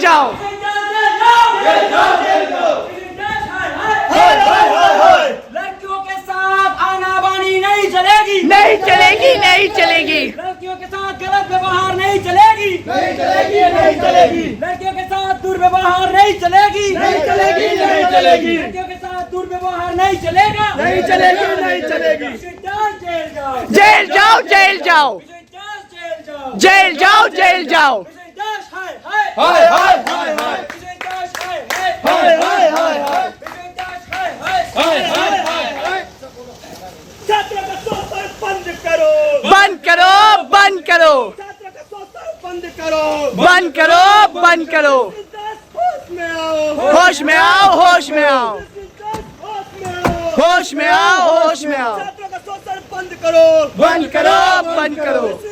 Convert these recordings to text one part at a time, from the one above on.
जाओ। लड़कियों के साथ नहीं चलेगी। नहीं चलेगी नहीं चलेगी। लड़कियों के साथ गलत व्यवहार नहीं चलेगी। नहीं चलेगी नहीं चलेगी। लड़कियों के साथ दुर्व्यवहार नहीं चलेगी। नहीं चलेगी नहीं चलेगी। लड़कियों के साथ दुर्व्यवहार नहीं चलेगा। नहीं चलेगी नहीं चलेगी। जेल जाओ जेल जाओ। जेल जाओ जेल जाओ। बंद करो बंद करो बंद करो बंद करो बंद करो होश में आओ होश में आओ होश में आओ होश में आओ बंद करो बंद करो बंद करो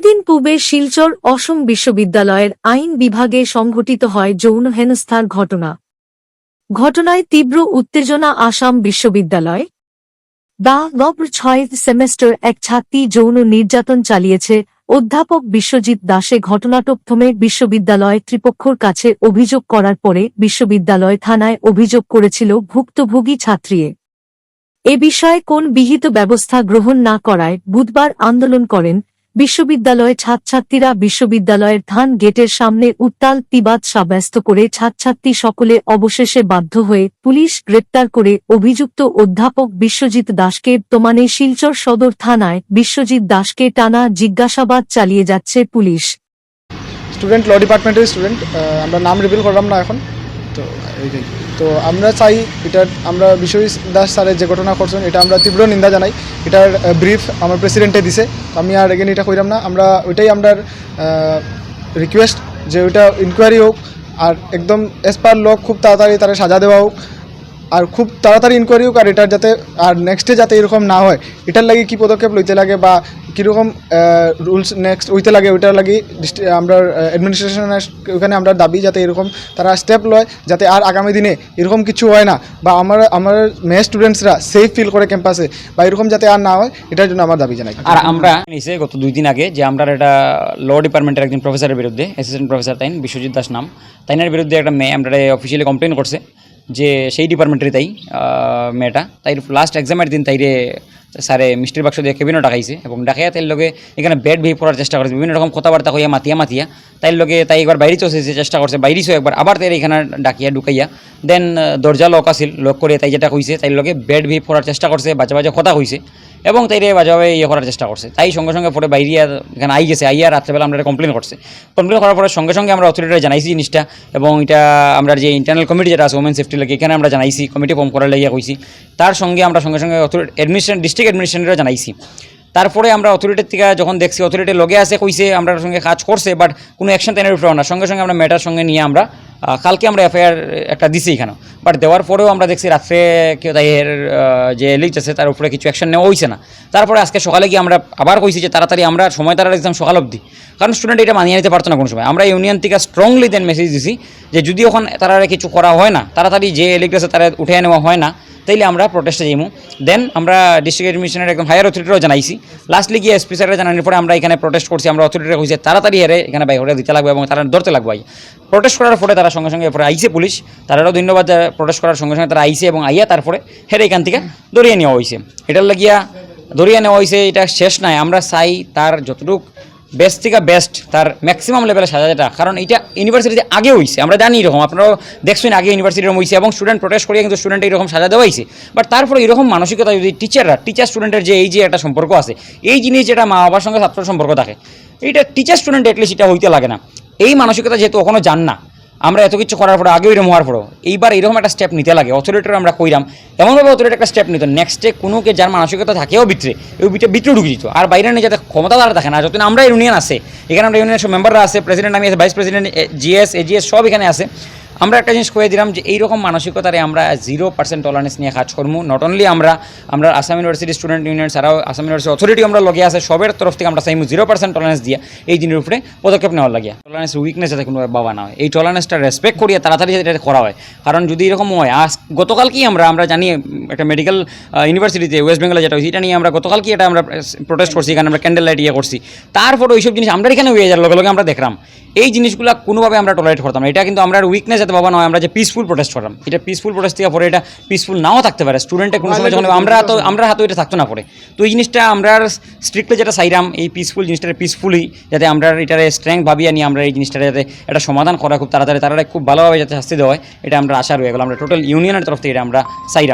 দুই দিন পূর্বে শিলচর অসম বিশ্ববিদ্যালয়ের আইন বিভাগে সংঘটিত হয় যৌন হেনস্থার ঘটনা। ঘটনায় তীব্র উত্তেজনা আসাম বিশ্ববিদ্যালয়। দা নব্র ছয় সেমেস্টার এক ছাত্রী যৌন নির্যাতন চালিয়েছে। অধ্যাপক বিশ্বজিৎ দাসে ঘটনাটক থমে বিশ্ববিদ্যালয় ত্রিপক্ষর কাছে অভিযোগ করার পরে বিশ্ববিদ্যালয় থানায় অভিযোগ করেছিল ভুক্তভোগী ছাত্রীয়ে। এ বিষয়ে কোন বিহিত ব্যবস্থা গ্রহণ না করায় বুধবার আন্দোলন করেন বিশ্ববিদ্যালয়ে ছাত্রছাত্রীরা বিশ্ববিদ্যালয়ের ধান গেটের সামনে উত্তাল তিবাদ সাব্যস্ত করে ছাত্রছাত্রী সকলে অবশেষে বাধ্য হয়ে পুলিশ গ্রেপ্তার করে অভিযুক্ত অধ্যাপক বিশ্বজিৎ দাসকে তোমানে শিলচর সদর থানায় বিশ্বজিৎ দাসকে টানা জিজ্ঞাসাবাদ চালিয়ে যাচ্ছে পুলিশ। স্টুডেন্ট ল ডিপার্টমেন্টের স্টুডেন্ট আমরা নাম রিভিল করলাম না এখন। তো এইটাই তো আমরা চাই এটার, আমরা বিশ্বজিৎ দাস স্যারের যে ঘটনা করছেন এটা আমরা তীব্র নিন্দা জানাই। এটার ব্রিফ আমার প্রেসিডেন্টে দিছে। আমি আর এগেন এটা কইরাম না। আমরা ওইটাই আমরা রিকোয়েস্ট যে ওইটা ইনকোয়ারি হোক, আর একদম এস পার লোক খুব তাড়াতাড়ি তারা সাজা দেওয়া হোক, আর খুব তাড়াতাড়ি ইনকোয়ারি হোক, আর এটার যাতে, আর নেক্সটে যাতে এরকম না হয়, এটার লাগে কি পদক্ষেপ লইতে লাগে বা কীরকম রুলস নেক্সট হইতে লাগে ওইটার লাগে আমরা অ্যাডমিনিস্ট্রেশনের ওখানে আমরা দাবি যাতে এরকম তারা স্টেপ লয়, যাতে আর আগামী দিনে এরকম কিছু হয় না, বা আমার আমার মেয়ে স্টুডেন্টসরা সেফ ফিল করে ক্যাম্পাসে বা এরকম যাতে আর না হয়, এটার জন্য আমার দাবি জানাই। আর আমরা নিছে গত দুই দিন আগে যে আমরা একটা ল ডিপার্টমেন্টের একজন প্রফেসরের বিরুদ্ধে অ্যাসিস্ট্যান্ট প্রফেসর তাইন, বিশ্বজিৎ দাস নাম। তাইনের বিরুদ্ধে একটা মেয়ে আমরা অফিসিয়ালি কমপ্লেন করছে। যে সেই ডিপার্টমেন্টের তাই মেয়েটা। তাই লাস্ট এক্সামের দিন তাইরে স্যারে মিষ্টির বাক্স দিয়ে কেবিনও ডাকাইছে এবং ডাকাইয়া তাইর লগে এখানে বেড বিহেভ করার চেষ্টা করছে। বিভিন্ন রকম কথাবার্তা হইয়া মাতিয়া মাতিয়া। তাইর লগে তাই একবার বাইরে চলছে চেষ্টা করছে। বাইরেছেও একবার। আবার তাই এখানে ডাকিয়া, ঢুকাইয়া। দেন দরজা লক আছিল। লক করে তাই যেটা কইছে, তাইর লগে বেড বিহেভ করার চেষ্টা করছে। বাজে বাজে কথা কইছে। এবং তাই রে বাজাবে ইয়ে করার চেষ্টা করছে। তাই সঙ্গে সঙ্গে পরে বাইরে এখানে আই গেছে আইয়া রাত্রেবেলা আমরা এটা কমপ্লেন করছে। কমপ্লেন করার পরে সঙ্গে সঙ্গে আমরা অথরিটিরা জানাইছি জিনিসটা এবং এটা আমরা যে ইন্টারনাল কমিটি যেটা আছে ওমেন সেফটি লাগে, এখানে আমরা জানাইছি কমিটি ফর্ম করার লাগিয়া কইছি। তার সঙ্গে আমরা সঙ্গে সঙ্গে অথরিটি অ্যাডমিনিস্ট্রেশন ডিস্ট্রিক্ট অ্যাডমিনিস্ট্রেশনেরও জানাইছি। তারপরে আমরা অথরিটির থেকে যখন দেখছি অথরিটির লগে আছে, কইছে, আমরা সঙ্গে কাজ করছে বাট কোনো অ্যাকশন তেনের উপরে না। সঙ্গে সঙ্গে আমরা ম্যাটার সঙ্গে নিয়ে আমরা কালকে আমরা এফআইআর একটা দিছি এখানে। বাট দেওয়ার পরেও আমরা দেখছি রাত্রে কেউ তাই এর যে লিস্ট আছে, তার উপরে কিছু অ্যাকশন নেওয়া হয়েছে না। তারপরে আজকে সকালে গিয়ে আমরা আবার কইছি যে তাড়াতাড়ি আমরা সময় তারা একদম সকাল অবধি। কারণ স্টুডেন্ট এটা মানিয়ে নিতে পারতো না কোনো সময়। আমরা ইউনিয়ন থেকে স্ট্রংলি দেন মেসেজ দিছি যে যদি ওখানে তারা কিছু করা হয় না, তাড়াতাড়ি যে লিস্ট আছে, তারা উঠে নেওয়া হয় না তাইলে আমরা প্রোটেস্টে যাইমু। দেন আমরা ডিস্ট্রিক্ট অ্যাডমিনিস্ট্রেশনের একদম হায়ার অথরিটিরও জানাইছি। লাস্টলি গিয়ে এসপি স্যারের জানানোর পরে আমরা এখানে প্রোটেস্ট করছি। আমরা অথরিটিরা কইছে তাড়াতাড়ি হেরে এখানে বাইরে দিতে লাগবে এবং তারা ধরতে লাগবে আই প্রোটেস্ট করার পরে তারা সঙ্গে সঙ্গে এরপরে আইসে পুলিশ। তারাও ধন্যবাদ প্রোটেস্ট করার সঙ্গে সঙ্গে তারা আইসে এবং আইয়া তারপরে হেরে এখান থেকে ধরিয়ে নেওয়া হয়েছে এটার লাগিয়া ধরিয়ে নেওয়া হয়েছে এটা শেষ নাই। আমরা চাই তার যতটুকু বেস্ট থেকে বেস্ট তার ম্যাক্সিমাম লেভেলে সাজা যেটা কারণ এটা ইউনিভার্সিটিতে আগে হয়েছে আমরা জানি এরকম, আপনারাও দেখছেন আগে ইউনিভার্সিটি এরকম হয়েছে এবং স্টুডেন্ট প্রোটেস্ট করিয়ে কিন্তু স্টুডেন্ট এরকম সাজা দেওয়া হয়েছে বাট তারপরে এরকম মানসিকতা যদি টিচাররা টিচার স্টুডেন্টের যে এই যে একটা সম্পর্ক আছে, এই জিনিস যেটা মা বাবার সঙ্গে ছাত্র সম্পর্ক থাকে, এইটা টিচার স্টুডেন্ট এটলিস্ট এটা হইতে লাগে না। এই মানসিকতা যেহেতু কখনো জান না আমরা এত কিছু করার পরে আগেও এরকম হওয়ার পরেও। এইবার এরকম একটা স্টেপ নিতে লাগে। অথরিটির আমরা কইরাম। এমনভাবে অথরিটি একটা স্টেপ নিত নেক্সটে কোনোকে যার মানসিকতা থাকেও ভিতরে ওই বিটে ভিতরে ঢুকে দিত আর বাইরে নিয়ে যাতে ক্ষমতা তারা থাকে না। যতদিন আমরা ইউনিয়ন আছে, এখানে আমরা ইউনিয়নের সব মেম্বাররা আছে প্রেসিডেন্ট আমি আছে ভাইস প্রেসিডেন্ট জিএস এজিএস সব এখানে আছে। আমরা একটা জিনিস কয়ে দিলাম যে এইরকম মানসিকতারে আমরা জিরো পার্সেন্ট টলারেন্স নিয়ে কাজ করব নট অনলি আমরা আমরা আসাম ইউনিভার্সিটি স্টুডেন্ট ইউনিয়ন ছাড়াও আসাম ইউনিভার্সিটি অথরিটি আমরা লগে আছে, সবের তরফ থেকে আমরা চাইমু জিরো পার্সেন্ট টলারেন্স দিয়ে এই জিনিসের উপরে পদক্ষেপ নেওয়ার লাগিয়া। টলারেন্স উইকনেস যাতে কোনো বাবা না হয়। এই টলারেন্সটা রেসপেক্ট করিয়া তাড়াতাড়ি যাতে এটা করা হয়। কারণ যদি এরকম হয়, আজ গতকালকেই আমরা আমরা জানি, একটা মেডিকেল ইউনিভার্সিটিতে ওয়েস্ট বেঙ্গলে যেটা হয়েছে, এটা নিয়ে আমরা গতকালকে এটা আমরা প্রোটেস্ট করছি, এখানে আমরা ক্যান্ডেল লাইট ইয়ে করছি। তারপরে ওইসব জিনিস আমরা এখানে হয়ে যাওয়ার লগে লগে আমরা দেখলাম। এই জিনিসগুলো কোনোভাবে আমরা টলারেট করতাম এটা কিন্তু আমরা উইকনেস যাতে বাবা নয় আমরা যে পিসফুল প্রোটেস্ট করলাম এটা পিসফুল প্রোটেস্ট থেকে পরে এটা পিসফুল নাও থাকতে পারে। স্টুডেন্টে কোনো সময় যখন আমরা তো আমরা হাতে এটা থাকতো না পরে। তো এই জিনিসটা আমরা স্ট্রিক্টলি যেটা সাইরাম এই পিসফুল জিনিসটা পিসফুলই যাতে আমরা এটার স্ট্রেংথ ভাবিয়ে নিয়ে আমরা এই জিনিসটা যাতে এটা সমাধান করা খুব তাড়াতাড়ি তারা খুব ভালোভাবে যাতে শাস্তি দেওয়া হয় এটা আমরা আশা রয়ে গেল। আমরা টোটাল ইউনিয়নের তরফ থেকে এটা আমরা চাইলাম